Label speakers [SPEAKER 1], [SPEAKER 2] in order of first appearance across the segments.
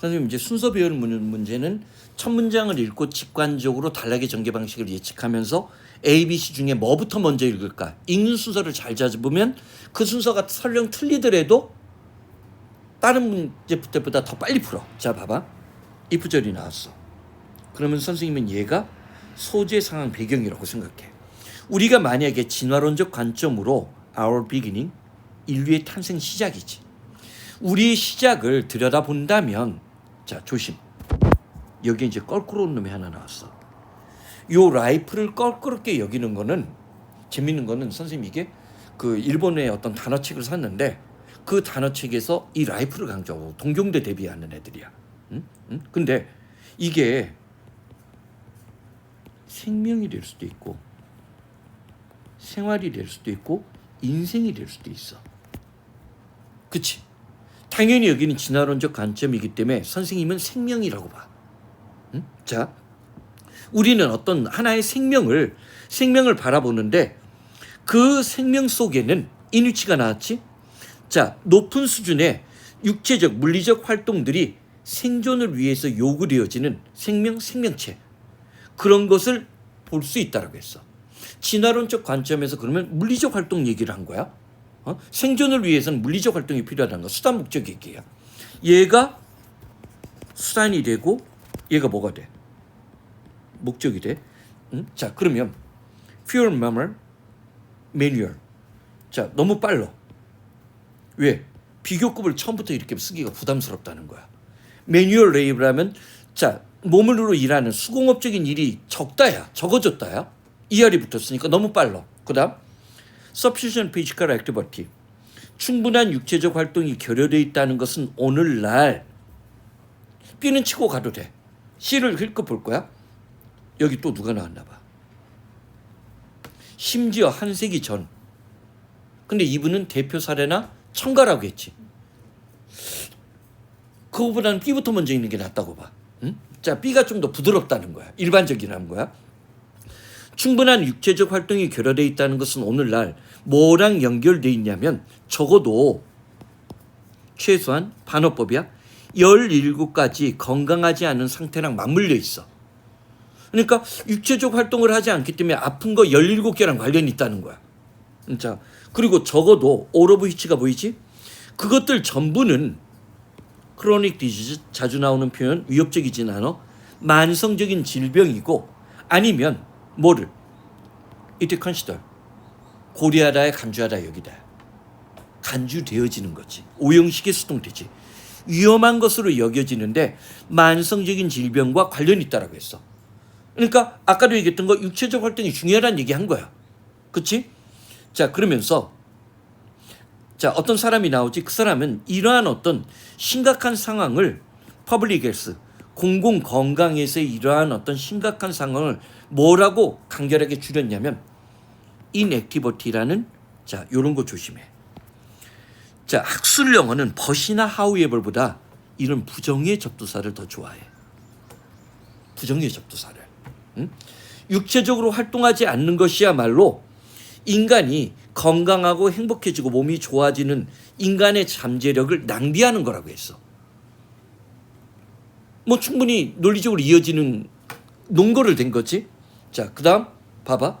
[SPEAKER 1] 선생님 이제 순서 배열 문- 문제는 첫 문장을 읽고 직관적으로 단락의 전개 방식을 예측하면서 A, B, C 중에 뭐부터 먼저 읽을까 읽는 순서를 잘 잡으면 그 순서가 설령 틀리더라도 다른 문제 때보다 더 빨리 풀어. 자 봐봐 이 구절이 나왔어. 그러면 선생님은 얘가 소재 상황 배경이라고 생각해. 우리가 만약에 진화론적 관점으로 our beginning 인류의 탄생 시작이지. 우리의 시작을 들여다본다면 자 조심. 여기 이제 껄끄러운 놈이 하나 나왔어. 요 라이프를 껄끄럽게 여기는 거는 재밌는 거는 선생님 이게 그 일본의 어떤 단어책을 샀는데 그 단어책에서 이 라이프를 강조하고 동경대 대비하는 애들이야. 응? 응? 근데 이게 생명이 될 수도 있고 생활이 될 수도 있고 인생이 될 수도 있어. 그치? 당연히 여기는 진화론적 관점이기 때문에 선생님은 생명이라고 봐. 응? 자, 우리는 어떤 하나의 생명을 생명을 바라보는데 그 생명 속에는 이누치가 나왔지. 자, 높은 수준의 육체적 물리적 활동들이 생존을 위해서 요구되어지는 생명 생명체 그런 것을 볼 수 있다라고 했어. 진화론적 관점에서 그러면 물리적 활동 얘기를 한 거야. 어? 생존을 위해서는 물리적 활동이 필요하다는 거 수단 목적 얘기야. 얘가 수단이 되고 얘가 뭐가 돼? 목적이 돼. 응? 자 그러면 fuel murmur manual. 자 너무 빨라. 왜? 비교급을 처음부터 이렇게 쓰기가 부담스럽다는 거야. 매뉴얼 레이블하면 자 몸으로 일하는 수공업적인 일이 적다야 적어졌다야 이하리 붙었으니까 너무 빨라. 그다음 sufficient physical activity 충분한 육체적 활동이 결여되어 있다는 것은 오늘날 B는 치고 가도 돼. C를 힐끗볼 거야. 여기 또 누가 나왔나 봐. 심지어 한 세기 전. 근데 이분은 대표 사례나 첨가라고 했지. 그거보다는 B부터 먼저 있는 게 낫다고 봐. 응? 자, B가 좀 더 부드럽다는 거야. 일반적이라는 거야. 충분한 육체적 활동이 결여되어 있다는 것은 오늘날 뭐랑 연결돼 있냐면 적어도 최소한 반어법이야. 17가지 건강하지 않은 상태랑 맞물려 있어. 그러니까 육체적 활동을 하지 않기 때문에 아픈 거 17개랑 관련이 있다는 거야. 자, 그리고 적어도 of which가 보이지? 그것들 전부는 크로닉 디지즈 자주 나오는 표현 위협적이진 않아 만성적인 질병이고 아니면 뭐를? 이때 컨시더 고려하다에 간주하다 여기다. 간주되어지는 거지. 오형식의 수동태지. 위험한 것으로 여겨지는데 만성적인 질병과 관련이 있다라고 했어. 그러니까 아까도 얘기했던 거 육체적 활동이 중요하다는 얘기 한 거야. 그치? 자 그러면서 자 어떤 사람이 나오지? 그 사람은 이러한 어떤 심각한 상황을 퍼블릭 헬스 공공 건강에서의 이러한 어떤 심각한 상황을 뭐라고 간결하게 줄였냐면 inactivity라는 자 요런 거 조심해. 자 학술 영어는 벗이나 하우에벌보다 이런 부정의 접두사를 더 좋아해. 부정의 접두사를. 응? 육체적으로 활동하지 않는 것이야말로 인간이 건강하고 행복해지고 몸이 좋아지는 인간의 잠재력을 낭비하는 거라고 했어. 뭐 충분히 논리적으로 이어지는 논거를 된 거지. 자, 그 다음 봐봐.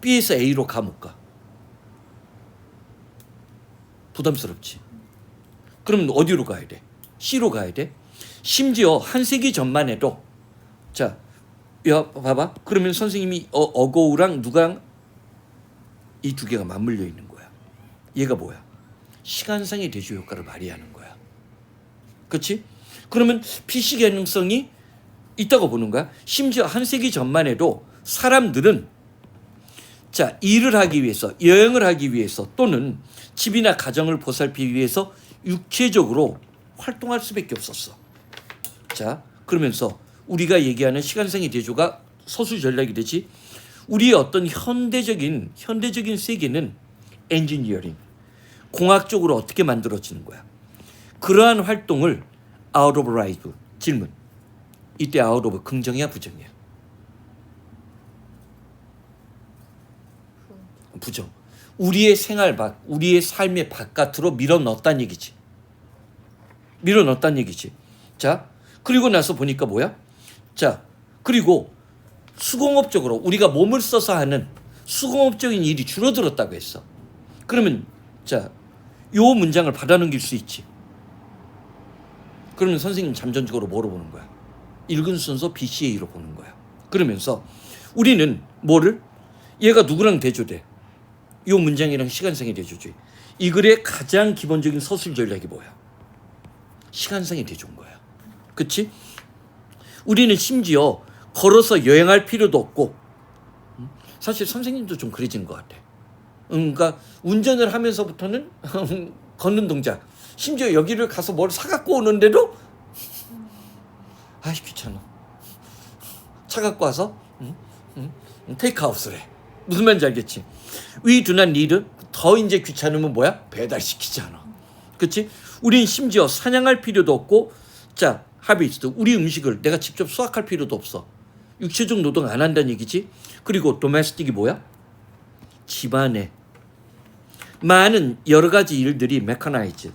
[SPEAKER 1] B에서 A로 가못 가. 부담스럽지. 그럼 어디로 가야 돼? C로 가야 돼? 심지어 한 세기 전만 해도 자, 야 봐봐. 그러면 선생님이 어, 어거우랑 누가랑 이 두 개가 맞물려 있는 거야. 얘가 뭐야? 시간상의 대조 효과를 발휘하는 거야. 그렇지? 그러면 PC 개능성이 있다고 보는 거야. 심지어 한 세기 전만 해도 사람들은 자 일을 하기 위해서 여행을 하기 위해서 또는 집이나 가정을 보살피기 위해서 육체적으로 활동할 수밖에 없었어. 자 그러면서 우리가 얘기하는 시간상의 대조가 소수 전략이 되지. 우리의 어떤 현대적인 현대적인 세계는 엔지니어링 공학적으로 어떻게 만들어지는 거야. 그러한 활동을 out of life 질문. 이때 out of 긍정이야 부정이야? 부정. 우리의 생활 밖, 우리의 삶의 바깥으로 밀어 넣었다는 얘기지. 밀어 넣었다는 얘기지. 자, 그리고 나서 보니까 뭐야? 자, 그리고 수공업적으로 우리가 몸을 써서 하는 수공업적인 일이 줄어들었다고 했어. 그러면 자, 요 문장을 받아넘길 수 있지. 그러면 선생님 잠정적으로 뭐로 보는 거야? 읽은 순서 BCA로 보는 거야. 그러면서 우리는 뭐를 얘가 누구랑 대조돼? 요 문장이랑 시간상의 대조지. 이 글의 가장 기본적인 서술 전략이 뭐야? 시간상의 대조인 거야. 그치? 우리는 심지어 걸어서 여행할 필요도 없고 음? 사실 선생님도 좀 그래진 것 같아. 음, 그러니까 운전을 하면서부터는 걷는 동작. 심지어 여기를 가서 뭘 사갖고 오는데도 아이 귀찮아. 차 갖고 와서 음, 음, 테이크아웃을 해. 무슨 말인지 알겠지? We do not need 더 이제 귀찮으면 뭐야? 배달시키잖아. 그치? 우린 심지어 사냥할 필요도 없고 자 하비스트 우리 음식을 내가 직접 수확할 필요도 없어. 육체적 노동 안 한다는 얘기지. 그리고 도메스틱이 뭐야? 집안에 많은 여러 가지 일들이 메카나이즈.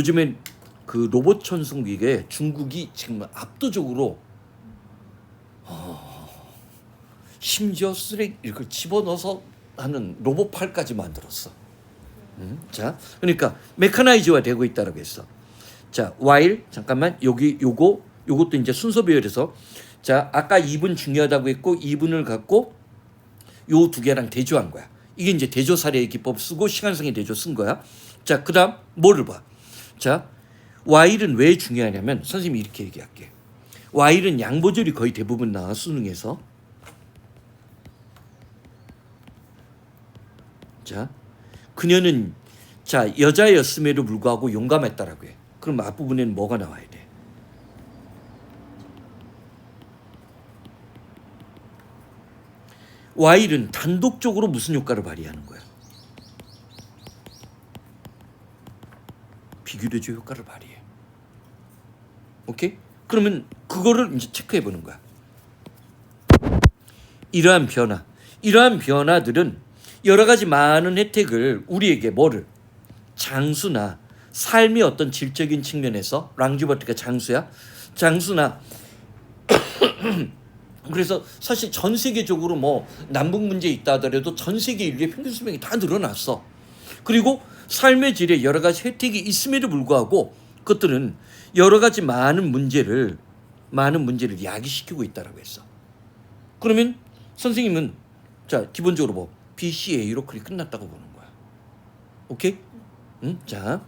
[SPEAKER 1] 요즘엔 그 로봇 천승기에 중국이 지금 압도적으로 어, 심지어 쓰레기 이걸 집어넣어서 하는 로봇팔까지 만들었어. 음, 자, 그러니까 메카나이즈화 되고 있다라고 했어. 자, while 잠깐만 여기 요거 요것도 이제 순서 배열에서 자 아까 2분 중요하다고 했고 2분을 갖고 요 두 개랑 대조한 거야. 이게 이제 대조 사례의 기법 쓰고 시간성의 대조 쓴 거야. 자, 그다음 뭐를 봐. 자, while은 왜 중요하냐면 선생님이 이렇게 얘기할게. while은 양보절이 거의 대부분 나와 수능에서. 자, 그녀는 자 여자였음에도 불구하고 용감했다라고 해. 그럼 앞부분에는 뭐가 나와야 돼? 와일은 단독적으로 무슨 효과를 발휘하는 거야? 비교대조 효과를 발휘해. 오케이? 그러면 그거를 이제 체크해 보는 거야. 이러한 변화, 이러한 변화들은 여러 가지 많은 혜택을 우리에게 뭐를 장수나 삶의 어떤 질적인 측면에서 랑주버트가 장수야, 장수나 그래서 사실 전 세계적으로 뭐 남북 문제 있다 하더라도 전 세계 인류의 평균 수명이 다 늘어났어. 그리고 삶의 질에 여러 가지 혜택이 있음에도 불구하고 그것들은 여러 가지 많은 문제를 많은 문제를 야기시키고 있다라고 했어. 그러면 선생님은 자 기본적으로 뭐 BCA로 그리 끝났다고 보는 거야. 오케이? 응? 자